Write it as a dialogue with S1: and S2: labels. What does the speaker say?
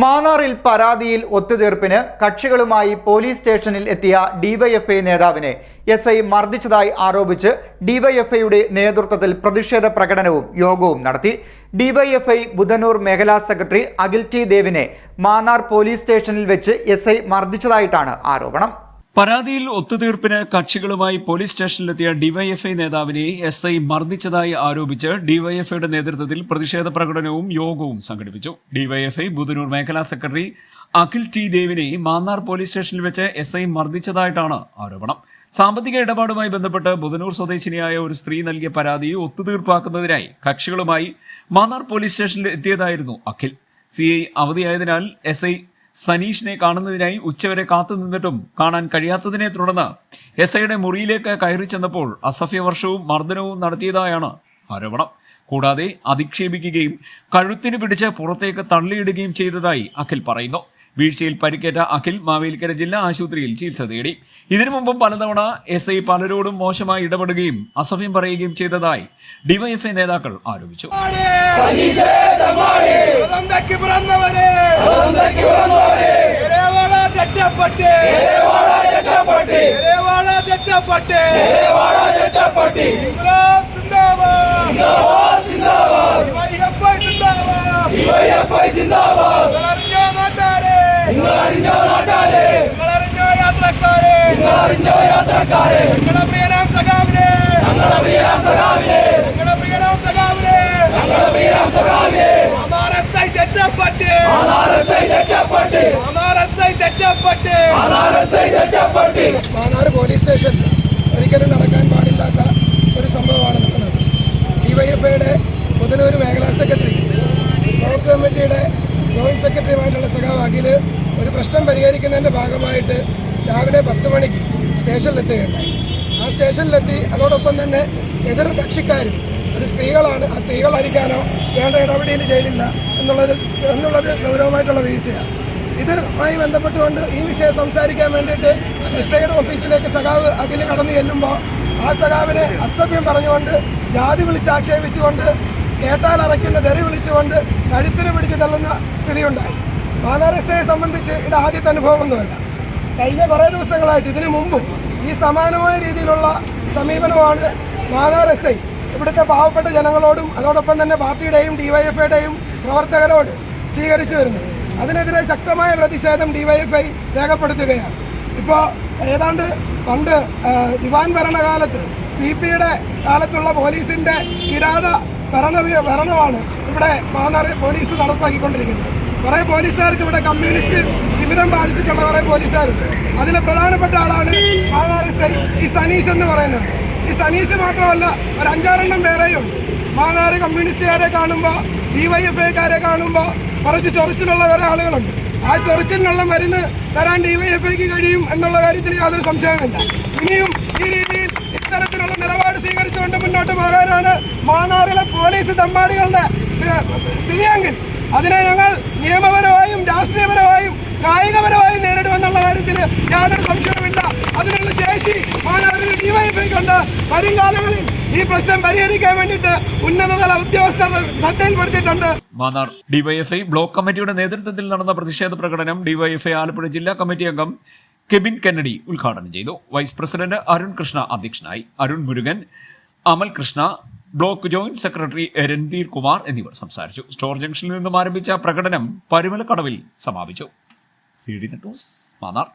S1: മാന്നാറിൽ പരാതിയിൽ ഒത്തുതീർപ്പിന് കക്ഷികളുമായി പോലീസ് സ്റ്റേഷനിൽ എത്തിയ ഡിവൈഎഫ്ഐ നേതാവിനെ എസ് ഐ മർദ്ദിച്ചതായി ആരോപിച്ച് ഡിവൈഎഫ്ഐയുടെ നേതൃത്വത്തിൽ പ്രതിഷേധ പ്രകടനവും യോഗവും നടത്തി. ഡിവൈഎഫ്ഐ ബുധനൂർ മേഖലാ സെക്രട്ടറി അഖിൽ ടി ദേവിനെ മാന്നാർ പോലീസ് സ്റ്റേഷനിൽ വെച്ച് എസ് ഐ മർദ്ദിച്ചതായിട്ടാണ് ആരോപണം.
S2: പരാതിയിൽ ഒത്തുതീർപ്പിന് കക്ഷികളുമായി പോലീസ് സ്റ്റേഷനിലെത്തിയ ഡിവൈഎഫ്ഐ നേതാവിനെ എസ് ഐ മർദ്ദിച്ചതായി ആരോപിച്ച് ഡിവൈഎഫ്ഐയുടെ നേതൃത്വത്തിൽ പ്രതിഷേധ പ്രകടനവും യോഗവും സംഘടിപ്പിച്ചു. ഡിവൈഎഫ്ഐ ബുധനൂർ മേഖലാ സെക്രട്ടറി അഖിൽ ടി ദേവിനെ മാന്നാർ പോലീസ് സ്റ്റേഷനിൽ വെച്ച് എസ് ഐ മർദ്ദിച്ചതായിട്ടാണ് ആരോപണം. സാമ്പത്തിക ഇടപാടുമായി ബന്ധപ്പെട്ട് ബുധനൂർ സ്വദേശിനിയായ ഒരു സ്ത്രീ നൽകിയ പരാതി ഒത്തുതീർപ്പാക്കുന്നതിനായി കക്ഷികളുമായി മാന്നാർ പോലീസ് സ്റ്റേഷനിൽ എത്തിയതായിരുന്നു അഖിൽ. സി ഐ അവധിയായതിനാൽ എസ് ഐ സനീഷിനെ കാണുന്നതിനായി ഉച്ചവരെ കാത്തു നിന്നിട്ടും കാണാൻ കഴിയാത്തതിനെ തുടർന്ന് എസ് ഐയുടെ മുറിയിലേക്ക് കയറി ചെന്നപ്പോൾ അസഭ്യവർഷവും മർദ്ദനവും നടത്തിയതായാണ് ആരോപണം. കൂടാതെ അധിക്ഷേപിക്കുകയും കഴുത്തിന് പിടിച്ച് പുറത്തേക്ക് തള്ളിയിടുകയും ചെയ്തതായി അഖിൽ പറയുന്നു. വീഴ്ചയിൽ പരിക്കേറ്റ അഖിൽ മാവേലിക്കര ജില്ലാ ആശുപത്രിയിൽ ചികിത്സ തേടി. ഇതിനു മുമ്പും പലതവണ എസ് ഐ പലരോടും മോശമായി ഇടപെടുകയും അസഭ്യം പറയുകയും ചെയ്തതായി ഡിവൈഎഫ്ഐ നേതാക്കൾ ആരോപിച്ചു.
S3: ഒന്നക്കി നിങ്ങളറിഞ്ഞോ നാട്ടാരെ നിങ്ങളറിഞ്ഞോ യാത്രക്കാരെ നിങ്ങളറിഞ്ഞോ യാത്രക്കാരെ ഞങ്ങളെ പ്രിയനാം സഖാവിനെ ഞങ്ങളെ പ്രിയനാം സഖാവിനെ ഞങ്ങളെ പ്രിയനാം സഖാവിനെ ഞങ്ങളെ പ്രിയനാം സഖാവിനെ അമാരസൈ ചെറ്റപ്പട്ട് അമാരസൈ ചെറ്റപ്പട്ട് അമാരസൈ ചെറ്റപ്പട്ട്
S4: അമാരസൈ ചെറ്റപ്പട്ട് മാനാർ പോലീസ് സ്റ്റേഷൻ ഒരിക്കലും നടക്കാൻ പാടില്ലാത്ത ഒരു സംഭവമാണ് നടന്നത് ഡിവൈഎഫ്ഐയുടെ പുതലൂർ മേഖലാ സെക്രട്ടറി ബ്ലോക്ക് കമ്മിറ്റിയുടെ ജോയിന്റ് സെക്രട്ടറിയുമായിട്ടുള്ള സഖാവ് ഒരു പ്രശ്നം പരിഹരിക്കുന്നതിന്റെ ഭാഗമായിട്ട് രാവിലെ പത്ത് മണിക്ക് സ്റ്റേഷനിലെത്തുകയുണ്ടായി. ആ സ്റ്റേഷനിലെത്തി അതോടൊപ്പം തന്നെ എതിർ കക്ഷിക്കാരും അത് സ്ത്രീകളാണ് ആ സ്ത്രീകളായിരിക്കാനോ വേണ്ട ഇടപെടിയിൽ ചെയ്തില്ല എന്നുള്ളത് എന്നുള്ളത് ഗൗരവമായിട്ടുള്ള വീഴ്ചയാണ്. ഇതുമായി ബന്ധപ്പെട്ടുകൊണ്ട് ഈ വിഷയം സംസാരിക്കാൻ വേണ്ടിയിട്ട് എസ് ഐയുടെ ഓഫീസിലേക്ക് സഖാവ് അഖിൽ കടന്നു ചെല്ലുമ്പോൾ ആ സഖാവിനെ അസഭ്യം പറഞ്ഞുകൊണ്ട് ജാതി വിളിച്ചാക്ഷേപിച്ചുകൊണ്ട് കേട്ടാൽ അറയ്ക്കുന്ന തെറി വിളിച്ചുകൊണ്ട് കഴുത്തിന് പിടിച്ച് തള്ളുന്ന സ്ഥിതിയുണ്ടായി. എസ് സംബന്ധിച്ച് ഇത് ആദ്യത്തെ അനുഭവമൊന്നുമല്ല. കഴിഞ്ഞ കുറേ ദിവസങ്ങളായിട്ട് ഇതിനു മുമ്പും ഈ സമാനമായ രീതിയിലുള്ള സമീപനമാണ് ഐ. ഇവിടുത്തെ പാവപ്പെട്ട ജനങ്ങളോടും അതോടൊപ്പം തന്നെ പാർട്ടിയുടെയും ഡിവൈഎഫ്ഐയുടെയും പ്രവർത്തകരോട് സ്വീകരിച്ചു വരുന്നത്. അതിനെതിരെ ശക്തമായ പ്രതിഷേധം ഡിവൈഎഫ്ഐ രേഖപ്പെടുത്തുകയാണ്. ഇപ്പോൾ ഏതാണ്ട് പണ്ട് ദിവാൻ ഭരണകാലത്ത് സി പിയുടെ കാലത്തുള്ള പോലീസിന്റെ കിരാത ഭരണ ഭരണമാണ് ഇവിടെ മാന്നാറിൽ പോലീസ് നടപ്പാക്കിക്കൊണ്ടിരിക്കുന്നത്. കുറേ പോലീസുകാർക്ക് ഇവിടെ കമ്മ്യൂണിസ്റ്റ് വിവരം ബാധിച്ചിട്ടുള്ള കുറേ പോലീസുകാരുണ്ട്. അതിലെ പ്രധാനപ്പെട്ട ആളാണ് മാന്നാറി ഈ സനീഷ് എന്ന് പറയുന്നത്. ഈ സനീഷ് മാത്രമല്ല ഒരു അഞ്ചാറെണ്ണം വേറെയും മാന്നാർ കമ്മ്യൂണിസ്റ്റുകാരെ കാണുമ്പോൾ ഡിവൈഎഫ്ഐക്കാരെ കാണുമ്പോൾ കുറച്ച് ചൊറിച്ചിലുള്ള വേറെ ആളുകളുണ്ട്. ആ ചൊറിച്ചിലിനുള്ള മരുന്ന് തരാൻ ഡിവൈഎഫ്ഐക്ക് കഴിയും എന്നുള്ള കാര്യത്തിൽ യാതൊരു സംശയവുമില്ല. ഇനിയും ഈ രീതിയിൽ ഇത്തരത്തിലുള്ള നിലപാട് സ്വീകരിച്ചുകൊണ്ട് മുന്നോട്ട് പോകാനാണ് മാന്നാറിലെ പോലീസ് തമ്പാടികളുടെ സ്ഥി- സ്ഥിതിയെങ്കിൽ. അതിനെ ഞങ്ങൾ നിയമപരമായും രാഷ്ട്രീയപരമായും കായികപരമായും നേരിടുമെന്നുള്ള കാര്യത്തിൽ യാതൊരു സംശയവുമില്ല. അതിനുള്ള ശേഷി മാനാറിൽ ഡിവൈഎഫ്ഐക്കുണ്ട് വരും കാലങ്ങളിൽ ഈ പ്രശ്നം പരിഹരിക്കാൻ വേണ്ടിയിട്ട് ഉന്നതതല ഉദ്യോഗസ്ഥർ ശ്രദ്ധയിൽപ്പെടുത്തിയിട്ടുണ്ട്.
S2: മാന്നാർ ഡിവൈഎഫ്ഐ ബ്ലോക്ക് കമ്മിറ്റിയുടെ നേതൃത്വത്തിൽ നടന്ന പ്രതിഷേധ പ്രകടനം ഡിവൈഎഫ്ഐ ആലപ്പുഴ ജില്ലാ കമ്മിറ്റി അംഗം കെബിൻ കെന്നഡി ഉദ്ഘാടനം ചെയ്തു. വൈസ് പ്രസിഡന്റ് അരുൺ കൃഷ്ണ അധ്യക്ഷനായി. Arun Murugan Amal Krishna block joint secretary Randhir Kumar എന്നിവർ സംസാരിച്ചു. സ്റ്റോർ ജംഗ്ഷനിൽ നിന്നും ആരംഭിച്ച പ്രകടനം പരുമലക്കടവിൽ സമാപിച്ചു. C D net news Mannar.